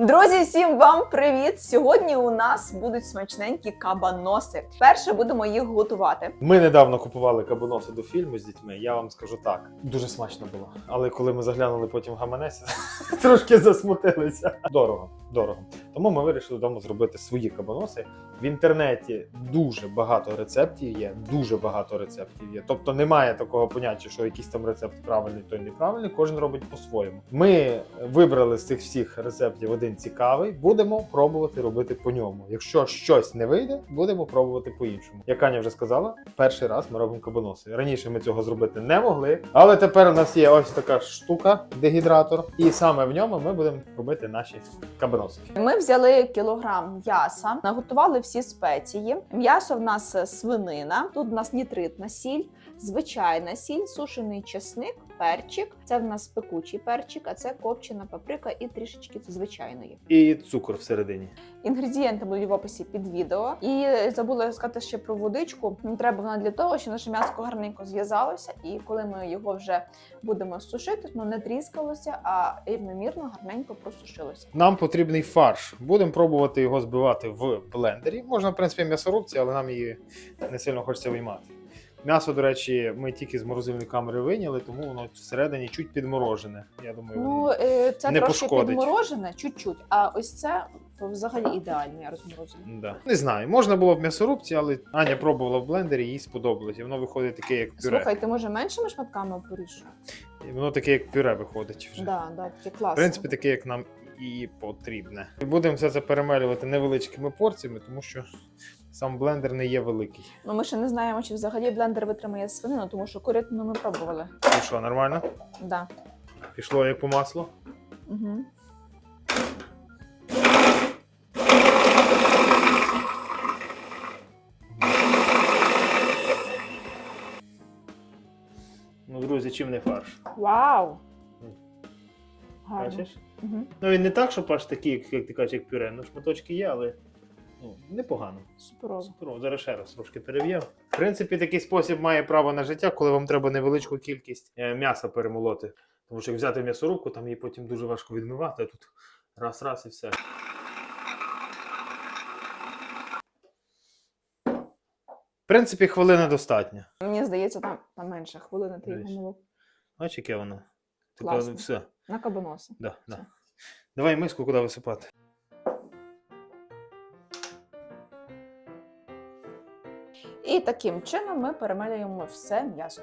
Друзі, всім вам привіт! Сьогодні у нас будуть смачненькі кабаноси. Перше будемо їх готувати. Ми недавно купували кабаноси до фільму з дітьми. Я вам скажу так, дуже смачно було. Але коли ми заглянули потім в гаманець, трошки засмутилися. Дорого, дорого. Тому ми вирішили вдома зробити свої кабаноси. В інтернеті дуже багато рецептів є. Дуже багато рецептів є. Тобто немає такого поняття, що якийсь там рецепт правильний, той неправильний. Кожен робить по-своєму. Ми вибрали з цих всіх рецептів один цікавий. Будемо пробувати робити по ньому. Якщо щось не вийде, будемо пробувати по-іншому. Як Аня вже сказала, перший раз ми робимо кабаноси. Раніше ми цього зробити не могли, але тепер у нас є ось така штука, дегідратор, і саме в ньому ми будемо робити наші кабаноси. Ми взяли кілограм м'яса, наготували всі спеції. М'ясо в нас свинина, тут в нас нітритна сіль, звичайна сіль, сушений чесник, перчик. Це в нас пекучий перчик, а це копчена паприка і трішечки звичайної. І цукор всередині. Інгредієнти будуть в описі під відео. І забула сказати ще про водичку. Нам треба вона для того, щоб наше м'ясо гарненько зв'язалося, і коли ми його вже будемо сушити, воно не тріскалося, а рівномірно гарненько просушилося. Нам потрібний фарш. Будемо пробувати його збивати в блендері. Можна, в принципі, м'ясорубці, але нам її не сильно хочеться виймати. М'ясо, до речі, ми тільки з морозильної камери вийняли, тому воно всередині чуть підморожене. Я думаю, Ну е, це не трошки пошкодить. підморожене, чуть-чуть. А ось це то взагалі ідеально я розморозила. да. не знаю. Можна було в м'ясорубці, але Аня пробувала в блендері, їй сподобалось. І воно виходить таке, як пюре. Слухай, ти може меншими шматками поріж? І воно таке, як пюре виходить вже. Да, да, таке В принципі, таке, як нам і потрібне. І будемо все це перемелювати невеличкими порціями, тому що сам блендер не є великий. Ну ми ще не знаємо, чи взагалі блендер витримає свинину, тому що курятину ми пробували. Ну що, нормально? Да. Пішло як по маслу. Угу. Ну, друзі, чим не фарш? Вау! Гарно. Бачиш? Угу. Ну він не так, що аж такий, як, як ти кажеш, як пюре. Ну, шматочки є, але ну, непогано. Суперово. Суперово. Зараз ще раз трошки перев'яв. В принципі, такий спосіб має право на життя, коли вам треба невеличку кількість е, м'яса перемолоти. Тому що як взяти м'ясорубку, там її потім дуже важко відмивати, а тут раз-раз і все. В принципі, хвилини достатньо. Мені здається, там, там менше хвилини ти його Дивись. молов. Бачиш, яке воно? Класно. все. На кабаноси. Да, да. Давай миску куди висипати. І таким чином ми перемелюємо все м'ясо.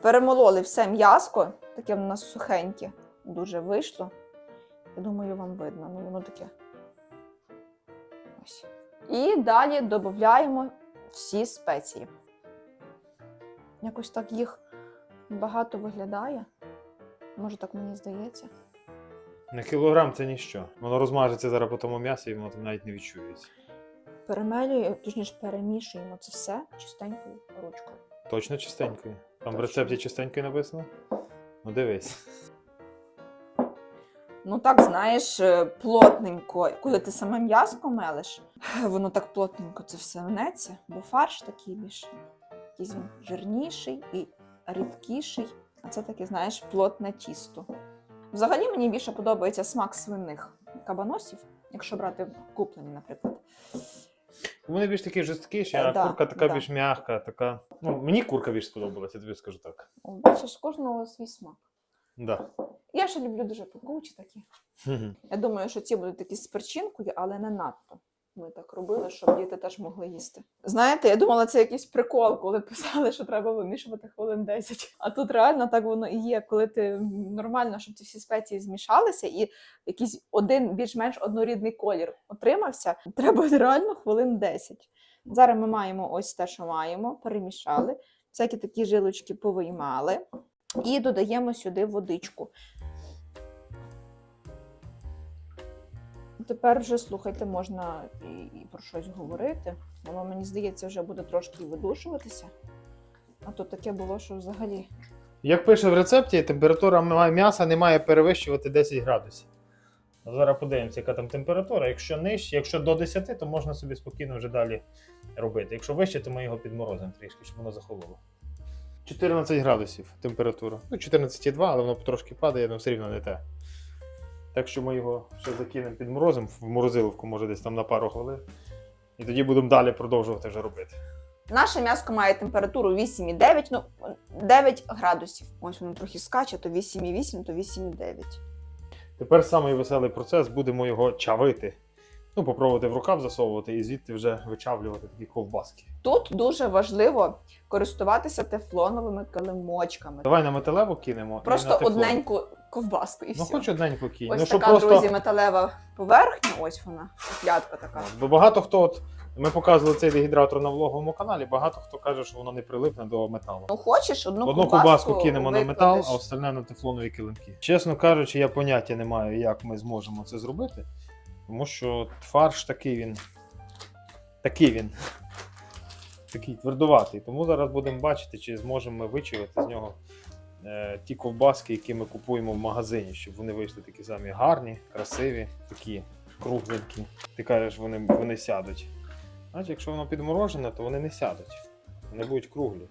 Перемололи все м'яско, таке в нас сухеньке, дуже вийшло. Я думаю, вам видно, ну воно таке. Ось. І далі додаємо всі спеції. Якось так їх багато виглядає. Може, так мені здається. На кілограм це ніщо. Воно розмажеться зараз по тому м'ясі, і воно там навіть не відчується. Перемелюємо, точніше перемішуємо це все чистенькою ручкою. Точно чистенькою. Там в Точно. рецепті чистенькою написано. Ну дивись. Ну так, знаєш, е, плотненько, коли ти саме м'яско мелиш, воно так плотненько це все мнеться, бо фарш такий більш якийсь він жирніший і рідкіший. А це таке, знаєш, плотне тісто. Взагалі мені більше подобається смак свиних кабаносів, якщо брати куплені, наприклад. Вони більш такі жорсткіші, Е, а да, курка така да. більш м'яка, така. Ну, мені курка більш сподобалася, я тобі скажу так. Бачиш, кожного свій смак. Да. Я ще люблю дуже пекучі такі. Я думаю, що ці будуть такі з перчинкою, але не надто. Ми так робили, щоб діти теж могли їсти. Знаєте, я думала, це якийсь прикол, коли писали, що треба вимішувати хвилин 10. А тут реально так воно і є, коли ти нормально, щоб ці всі спеції змішалися, і якийсь один більш-менш однорідний колір отримався, треба реально хвилин 10. Зараз ми маємо ось те, що маємо, перемішали, всякі такі жилочки повиймали. І додаємо сюди водичку. Тепер вже слухайте, можна і, і про щось говорити. Воно, мені здається, вже буде трошки видушуватися. А то таке було, що взагалі. Як пише в рецепті, температура м'яса не має перевищувати 10 градусів. Зараз подивимося, яка там температура. Якщо нижче, якщо до 10, то можна собі спокійно вже далі робити. Якщо вище, то ми його підморозимо трішки, щоб воно захололо. 14 градусів температура. Ну, 14,2, але воно трошки падає, але все рівно не те. Так що ми його ще закинемо під морозом в морозиловку, може десь там на пару хвилин. І тоді будемо далі продовжувати вже робити. Наше м'яско має температуру 8,9, ну 9 градусів. Ось воно трохи скаче, то 8,8, то 8,9. Тепер самий веселий процес будемо його чавити. Ну, попробувати в рукав засовувати і звідти вже вичавлювати такі ковбаски. Тут дуже важливо користуватися тефлоновими килимочками. Давай на металеву кинемо. і на Просто тефлон. одненьку ковбаску і Ну, все. хоч одненьку кинь. Ось ну, щоб така, просто... друзі, металева поверхня, ось вона, п'ятка така. Бо багато хто, от, ми показували цей дегідратор на влоговому каналі, багато хто каже, що воно не прилипне до металу. Ну хочеш, одну, Одну ковбаску кинемо на метал, викладеш. а остальне на тефлонові килимки. Чесно кажучи, я поняття не маю, як ми зможемо це зробити. Тому що фарш такий він. Такий він. Такий твердуватий. Тому зараз будемо бачити, чи зможемо ми вичавити з нього е, ті ковбаски, які ми купуємо в магазині, щоб вони вийшли такі самі гарні, красиві, такі кругленькі. Ти кажеш, вони, вони сядуть. Значить, якщо воно підморожене, то вони не сядуть. Вони будуть круглі.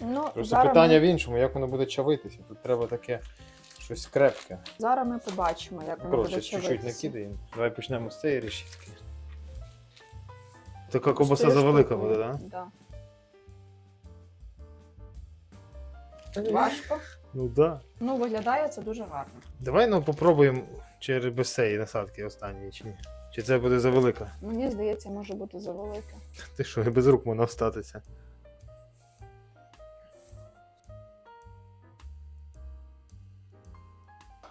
Ну, Просто зараз, питання ми, в іншому, як воно буде чавитися. Тут треба таке щось крепке. зараз ми побачимо, як воно буде чуть-чуть накидаємо. Давай почнемо з цієї решітки. Така ковбаса завелика буде, так? Да. Да? Важко. Ну да. Ну, виглядає це дуже гарно. Давай ну попробуємо через без цієї насадки останньої чи ні. Чи це буде завелика? Мені здається, може бути завелике. Ти що, і без рук можна встатися.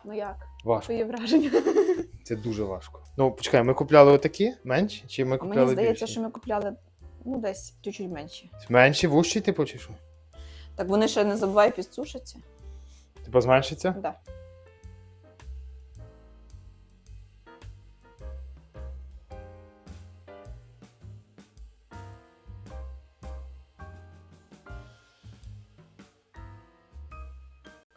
Ну як? Важко. Твої враження? Це дуже важко. Ну, почекай, ми купляли отакі менші, чи ми купляли Мені здається, більші? що ми купляли ну, десь чуть-чуть менші. Менші, вущі, типу, чи що? Так вони ще не забувай підсушаться. Типу зменшиться? Да.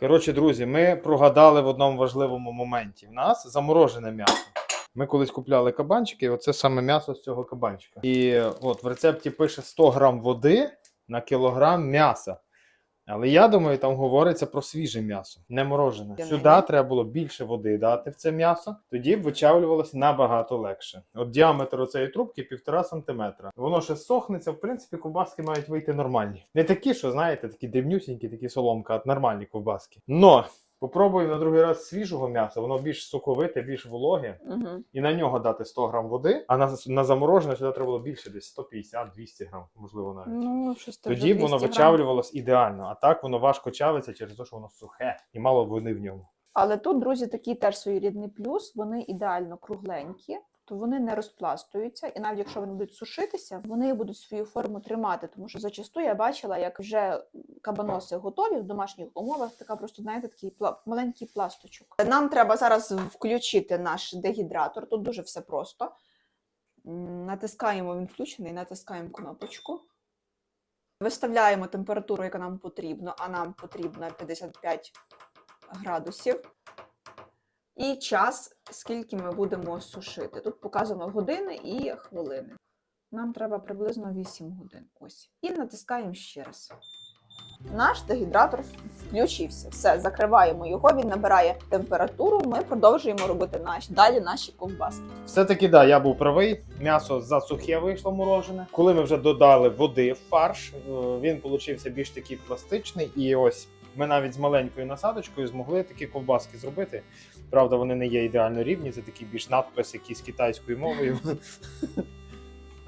Коротше, друзі, ми прогадали в одному важливому моменті. В нас заморожене м'ясо. Ми колись купляли кабанчики, і оце саме м'ясо з цього кабанчика. І от в рецепті пише 100 грам води на кілограм м'яса. Але я думаю, там говориться про свіже м'ясо, не морожене. Сюди треба було більше води дати в це м'ясо, тоді б вичавлювалося набагато легше. От діаметр цієї трубки півтора сантиметра. Воно ще сохнеться. В принципі, ковбаски мають вийти нормальні. Не такі, що знаєте, такі дрібнюсінькі, такі соломка, а нормальні ковбаски. Но попробуємо на другий раз свіжого м'яса, воно більш соковите, більш вологе Угу. і на нього дати 100 грам води, а на, на заморожене сюди треба було більше, десь 150-200 грам, можливо навіть. Ну, щось Тоді вже воно 200 грам. вичавлювалось ідеально, а так воно важко чавиться через те, що воно сухе і мало води в ньому. Але тут, друзі, такий теж своєрідний плюс. Вони ідеально кругленькі, то вони не розпластуються, і навіть якщо вони будуть сушитися, вони будуть свою форму тримати. Тому що зачасту я бачила, як вже кабаноси готові в домашніх умовах. Така просто знаєте, такий маленький пласточок. Нам треба зараз включити наш дегідратор. Тут дуже все просто. Натискаємо він включений, натискаємо кнопочку. Виставляємо температуру, яка нам потрібна, а нам потрібно 55 градусів. І час, скільки ми будемо сушити. Тут показано години і хвилини. Нам треба приблизно 8 годин. Ось. І натискаємо ще раз. Наш дегідратор включився. Все, закриваємо його, він набирає температуру. Ми продовжуємо робити наші, далі наші ковбаски. Все-таки да, я був правий. М'ясо засухе вийшло морожене. Коли ми вже додали води в фарш, е, він получився більш такий пластичний. І ось ми навіть з маленькою насадочкою змогли такі ковбаски зробити. Правда, вони не є ідеально рівні, це такий більш надпис, якийсь китайською мовою.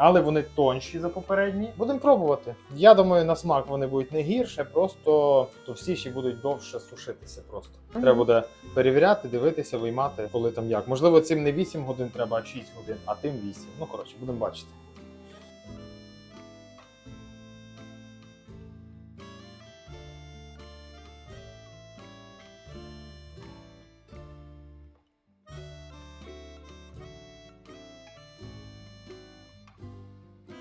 Але вони тонші за попередні. Будемо пробувати. Я думаю, на смак вони будуть не гірше, просто товстіші будуть довше сушитися. Просто Мгм. треба буде перевіряти, дивитися, виймати, коли там як. Можливо, цим не 8 годин треба, а 6 годин, а тим 8. Ну коротше, будемо бачити.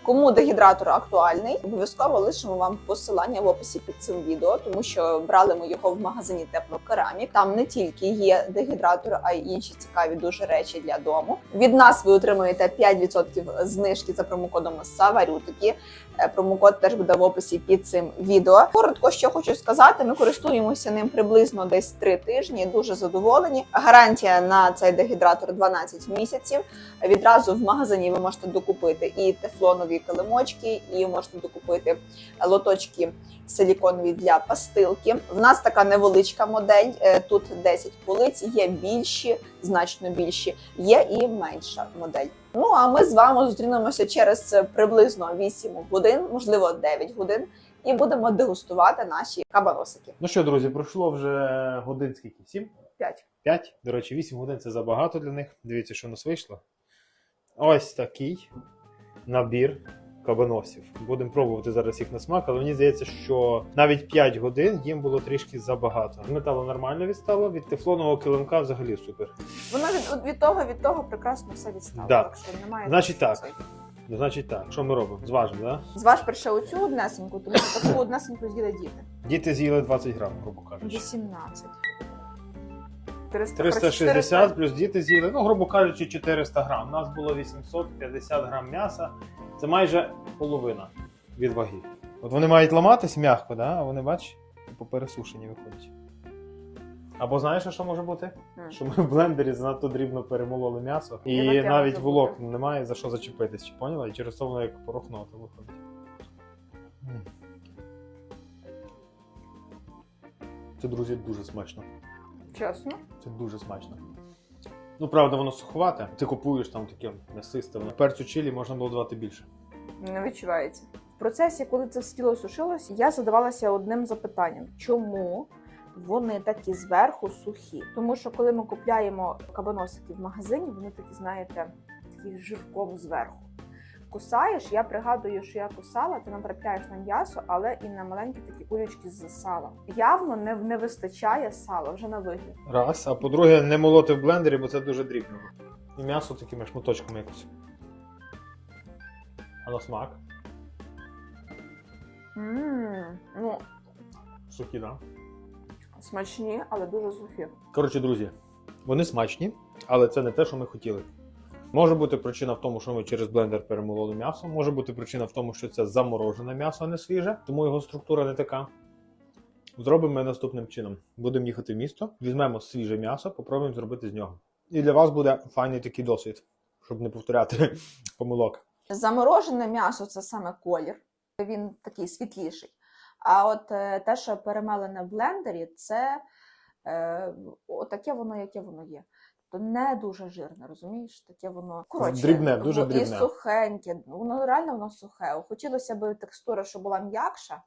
Кому дегідратор актуальний, обов'язково лишимо вам посилання в описі під цим відео, тому що брали ми його в магазині Теплокерамік. Там не тільки є дегідратор, а й інші цікаві дуже речі для дому. Від нас ви отримуєте 5% знижки за промокодом Саварютики. Е, Промокод теж буде в описі під цим відео. Коротко, що хочу сказати, ми користуємося ним приблизно десь 3 тижні. Дуже задоволені. Гарантія на цей дегідратор 12 місяців. Відразу в магазині ви можете докупити і тефлонові килимочки, і можете докупити лоточки силіконові для пастилки. В нас така невеличка модель. е, Тут 10 полиць, є більші, значно більші, є і менша модель. Ну а ми з вами зустрінемося через приблизно 8 годин, можливо 9 годин, і будемо дегустувати наші кабаносики. Ну що, друзі, пройшло вже годин скільки? Сім? 5. 5. До речі, 8 годин це забагато для них. Дивіться, що у нас вийшло. Ось такий набір кабаносів. Будемо пробувати зараз їх на смак, але мені здається, що навіть 5 годин їм було трішки забагато. Металу нормально відстало, від тефлонового килимка взагалі супер. Воно від, від того від того прекрасно все відстало. Да. Так що немає. Значить так. цей. Ну, значить так, що ми робимо? Зважимо, да? Зваж перше оцю однесеньку, тому що таку однесеньку з'їли діти. Діти з'їли 20 грам, грубо кажучи. 18. 300, 360 плюс діти з'їли, ну, грубо кажучи, 400 грам. У нас було 850 грам м'яса. Це майже половина від ваги. От вони мають ламатись м'яко, да? а вони, бач, по пересушенні виходять. Або знаєш, що може бути? М. Що ми в блендері занадто дрібно перемололи м'ясо, І і навіть волокна немає за що зачепитись, чи поняла? І через то воно як порохното виходить. М. Це, друзі, дуже смачно. Чесно. Це дуже смачно. Ну, правда, воно суховате. Ти купуєш там таке м'ясисте. Перцю чилі можна було давати більше. Не відчувається. В процесі, коли це тіло сушилось, я задавалася одним запитанням: чому вони такі зверху сухі? Тому що коли ми купляємо кабаносики в магазині, вони такі, знаєте, такі жирком зверху. Кусаєш, я пригадую, що я кусала, ти натрапляєш на м'ясо, але і на маленькі такі кулечки з сала. Явно не, не вистачає сала вже на вигляд. Раз. А по-друге, не молоти в блендері, бо це дуже дрібно. І м'ясо такими шматочками якось. А на смак? Мм, ну, Сухі, так? Да? смачні, але дуже сухі. Коротше, друзі, вони смачні, але це не те, що ми хотіли. Може бути причина в тому, що ми через блендер перемололи м'ясо. Може бути причина в тому, що це заморожене м'ясо, а не свіже, тому його структура не така. Зробимо ми наступним чином: будемо їхати в місто, візьмемо свіже м'ясо, попробуємо зробити з нього. І для вас буде файний такий досвід, щоб не повторяти помилок. Заморожене м'ясо це саме колір, він такий світліший. А от е, те, що перемелене в блендері, це е, таке воно, яке воно є. Тобто не дуже жирне, розумієш? Таке воно коротше, Дрібне, дуже воно дрібне. І сухеньке. Воно реально воно сухе. Хотілося б текстура, щоб була м'якша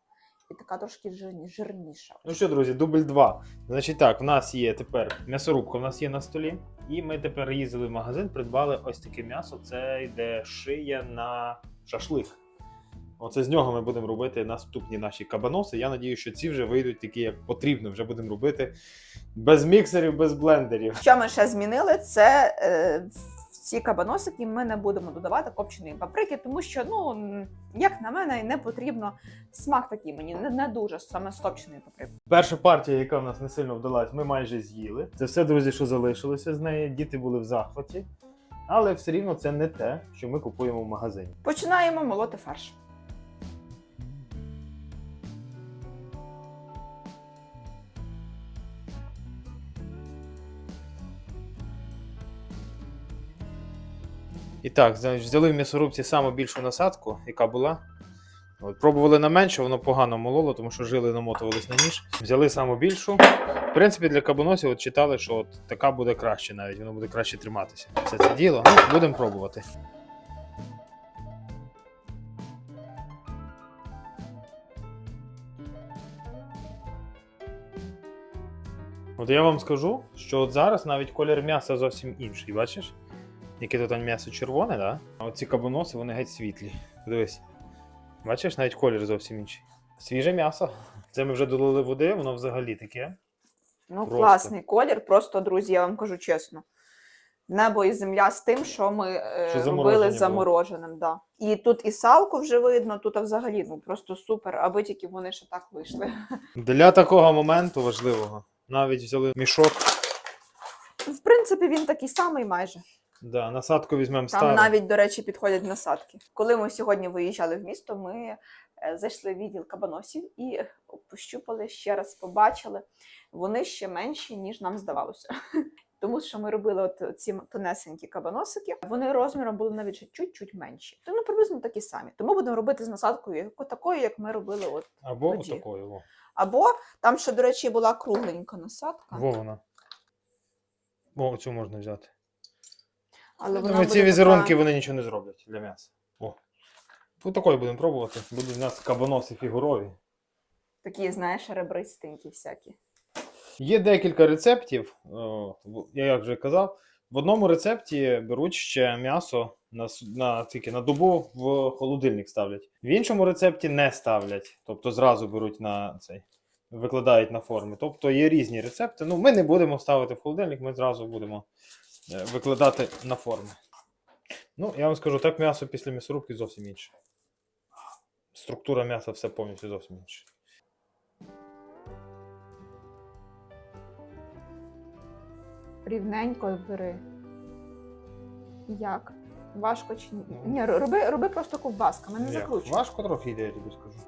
і така трошки жирні- жирніша. Ну що, друзі, дубль 2. Значить так, в нас є тепер м'ясорубка, в нас є на столі. І ми тепер їздили в магазин, придбали ось таке м'ясо. Це йде шия на шашлик. Оце з нього ми будемо робити наступні наші кабаноси. Я надію, що ці вже вийдуть такі, як потрібно. Вже будемо робити без міксерів, без блендерів. Що ми ще змінили, це е, ці кабаносики ми не будемо додавати копченої паприки, тому що, ну, як на мене, не потрібно смак такий мені не, не дуже саме з копченою паприкою. Перша партія, яка в нас не сильно вдалась, ми майже з'їли. Це все, друзі, що залишилося з неї. Діти були в захваті. Але все рівно це не те, що ми купуємо в магазині. Починаємо молоти фарш. І так, взяли в м'ясорубці саму більшу насадку, яка була. От, пробували на менше, воно погано мололо, тому що жили намотувались на ніж. Взяли саму більшу. В принципі, для кабаносів от читали, що от така буде краще навіть, воно буде краще триматися. Все це діло. Ну, будемо пробувати. От я вам скажу, що от зараз навіть колір м'яса зовсім інший, бачиш? Яке тут там м'ясо червоне, да? а оці кабаноси вони геть світлі. Дивись. Бачиш, навіть колір зовсім інший. Свіже м'ясо. Це ми вже долили води, воно взагалі таке. Ну, Просто. класний колір, просто, друзі, я вам кажу чесно. небо і земля з тим, що ми е, Що робили було. замороженим. Да. І тут і салку вже видно, тут взагалі ну просто супер, аби тільки вони ще так вийшли. Для такого моменту важливого навіть взяли мішок. В принципі, він такий самий майже. Да, насадку візьмемо Там стару. навіть, до речі, підходять насадки. Коли ми сьогодні виїжджали в місто, ми е, зайшли в відділ кабаносів і пощупали ще раз, побачили. Вони ще менші, ніж нам здавалося. Тому що ми робили от ці тонесенькі кабаносики, вони розміром були навіть чуть-чуть менші. То ну приблизно такі самі. Тому будемо робити з насадкою такою, як ми робили. От. Або тоді. отакою. Во. Або там ще, до речі, була кругленька насадка. Во вона. О, цю можна взяти. Але вона Думаю, ці буде візерунки така- вони нічого не зроблять для м'яса. О. Ось такою будемо пробувати. Будуть у нас кабаноси фігурові. такі, знаєш, ребристенькі всякі. Є декілька рецептів. о, в- Я як вже казав, в одному рецепті беруть ще м'ясо на, с- на, тільки на добу в холодильник ставлять. В іншому рецепті не ставлять, тобто зразу беруть на цей, викладають на форми. Тобто є різні рецепти. Ну, ми не будемо ставити в холодильник, ми зразу будемо викладати на форми. Ну, я вам скажу, так м'ясо після м'ясорубки зовсім інше. Структура м'яса все повністю зовсім інша. Рівненько бери. Як? Важко чи ні? Ну. Ні, роби, роби просто ковбасками, не Як? закручуй. Важко трохи йде, я тобі скажу.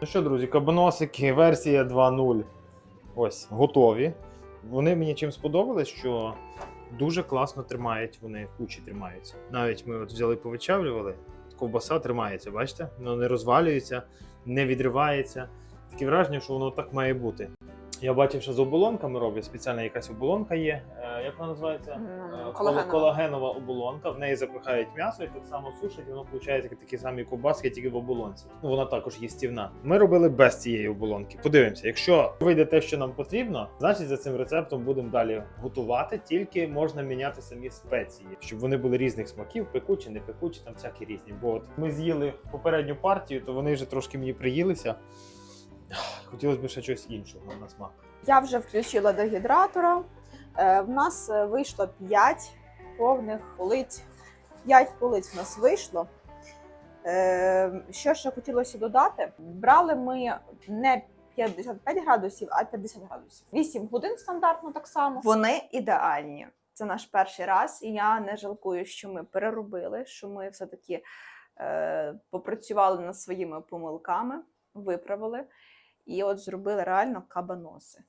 Ну що, друзі, кабаносики, версія 2.0. Ось, готові. Вони мені чим сподобались, що дуже класно тримають, вони кучі тримаються. Навіть ми от взяли повичавлювали, ковбаса тримається, бачите? Воно не розвалюється, не відривається. Таке враження, що воно так має бути. Я бачив, що з оболонками роблять, спеціальна якась оболонка є. Е, як вона називається? Е, колагенова. колагенова оболонка, в неї запихають м'ясо і так само сушать, і воно виходить такі самі ковбаски, тільки в оболонці. Ну, вона також їстівна. Ми робили без цієї оболонки. Подивимося, якщо вийде те, що нам потрібно, значить за цим рецептом будемо далі готувати. Тільки можна міняти самі спеції, щоб вони були різних смаків, пекучі, не пекучі, там всякі різні. Бо от ми з'їли попередню партію, то вони вже трошки мені приїлися. Хотілося б ще щось іншого на смак. Я вже включила до гідратора. Е, в нас е, вийшло 5 повних полиць. 5 полиць в нас вийшло. Е, що ще хотілося додати? Брали ми не 55 градусів, а 50 градусів. 8 годин стандартно так само. Вони ідеальні. Це наш перший раз, і я не жалкую, що ми переробили, що ми все-таки е, попрацювали над своїми помилками, виправили. І от зробили реально кабаноси.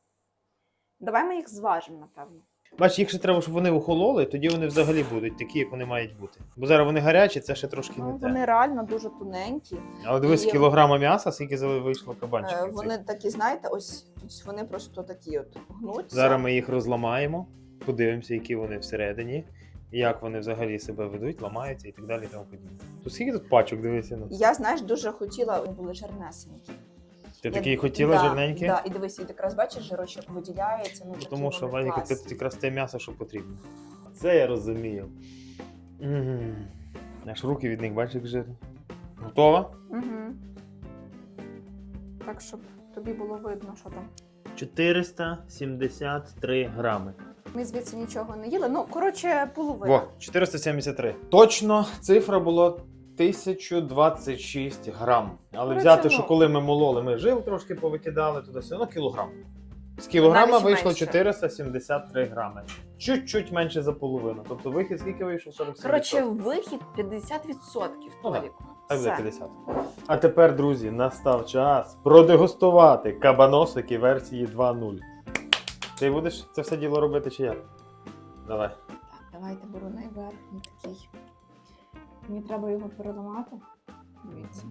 Давай ми їх зважимо, напевно. Бач, їх ще треба, щоб вони охололи, тоді вони взагалі будуть такі, як вони мають бути. Бо зараз вони гарячі, це ще трошки Ну, не те. вони реально дуже тоненькі. Але дивись, і- кілограма м'яса, скільки зали- вийшло Е, кабанчиків. Вони такі, знаєте, ось ось вони просто такі от гнуться. Зараз ми їх розламаємо, подивимося, які вони всередині, як вони взагалі себе ведуть, ламаються і так далі. і тому подібне. Тут скільки тут пачок дивися? Ну? Я, знаєш, дуже хотіла, вони були жирнесенькі. Ти Я- такий хотіла да, жирненький? Да, і дивись, і якраз бачиш, жирочок виділяється. Ну, Тому що Ваніка, це якраз те м'ясо, що потрібно. Це я розумію. Аж руки від них, бачиш, як жирні. Готова? Угу. Так, щоб тобі було видно, що там. 473 грами. Ми звідси нічого не їли. Ну, коротше, половина. Во, 473. Точно, цифра була 1026 грам. Але Коротше, взяти, ну. що коли ми мололи, ми жил трошки повикидали туди, все одно кілограм. З кілограма Навіть вийшло менше. 473 грами. Чуть-чуть менше за половину. Тобто вихід скільки вийшов? 47%. Коротше, вихід 50% Ну, так. Толіку. Так буде Все. 50. А тепер, друзі, настав час продегустувати кабаносики версії 2.0. Ти будеш це все діло робити чи як? Давай. Так, давайте беру найверхній такий. Мені треба його переламати. Дивіться.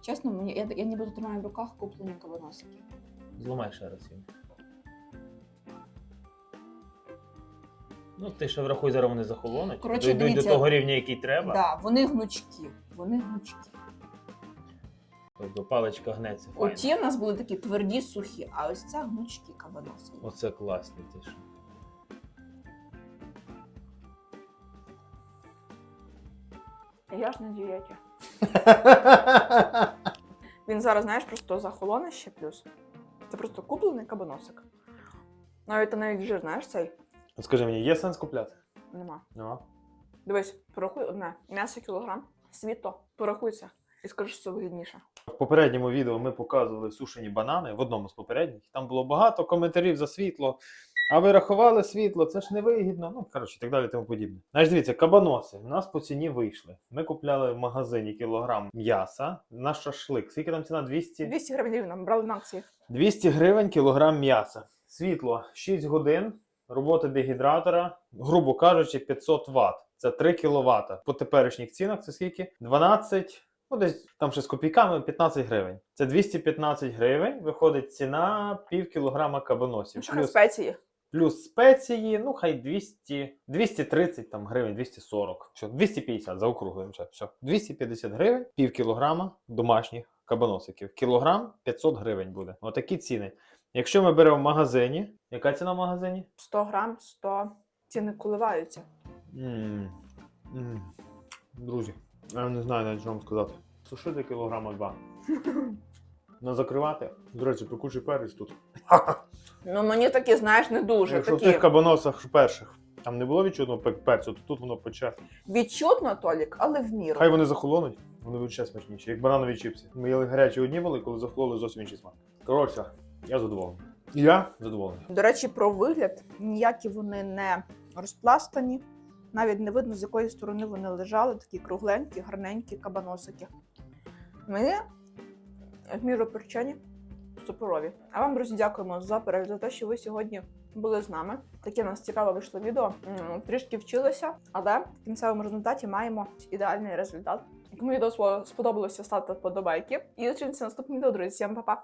Чесно, мені, я, я ніби тримаю в руках куплені кавоносики. Зламай ще раз їм. Ну, ти ще врахуй, зараз вони захолонуть. Коротше, дійдуть дивіться. до того рівня, який треба. Да, вони гнучкі. Вони гнучкі. Тобто паличка гнеться. Файно. Оті в нас були такі тверді, сухі, а ось це гнучкі кабаноси. Оце класний ти що. Я ж на дієті. Він зараз, знаєш, просто захолоне ще плюс. Це просто куплений кабаносик. Навіть та навіть жир, знаєш, цей От Скажи мені, є сенс купляти? нема. Нема. Дивись, порахуй одне. М'ясо кілограм, світло, порахуйся. І скажи, що це вигідніше. В попередньому відео ми показували сушені банани в одному з попередніх. Там було багато коментарів за світло. А ви рахували світло, це ж не вигідно. Ну, коротше, і так далі, тому подібне. Знаєш, дивіться, кабаноси у нас по ціні вийшли. Ми купляли в магазині кілограм м'яса на шашлик. Скільки там ціна? 200? 200 гривень рівно, брали на акції. 200 гривень кілограм м'яса. Світло 6 годин. Роботи дегідратора, грубо кажучи, 500 Вт. Це 3 кВт. По теперішніх цінах це скільки? 12, ну десь там ще з копійками 15 гривень. Це 215 гривень. Виходить ціна пів кілограма кабаносів. Що Плюс, спеції? Плюс спеції, ну хай 200, 230 там, гривень, 240. Все, 250 заокруглюємо. Все, все. 250 гривень, пів кілограма домашніх кабаносиків. Кілограм 500 гривень буде. Отакі ціни. Якщо ми беремо в магазині, яка ціна в магазині? 100 грам, 100. Ціни коливаються. м м Друзі, я не знаю навіть що вам сказати. Сушити кілограма два. На закривати. До речі, пекучий перець тут. Ну мені такі, знаєш, не дуже. Якщо в такі. тих кабаносах перших там не було відчутного пек- перцю, то тут воно пече. Відчутно, Толік, але в міру. Хай вони захолонуть, вони будуть ще смачніші, як бананові чіпси. Ми їли гарячі одні були, коли захололи зовсім інший смак. Коротше, я задоволений. Я задоволений. До речі, про вигляд ніякі вони не розпластані. Навіть не видно, з якої сторони вони лежали, такі кругленькі, гарненькі кабаносики. Мені в міру перчені, суперові. А вам, друзі, дякуємо за перегляд, за те, що ви сьогодні були з нами. Таке нас цікаве вийшло відео. Трішки вчилися, але в кінцевому результаті маємо ідеальний результат. Кому відео сподобалося, ставте вподобайки. І зустрінемося наступному відео, друзі. Всім па-па!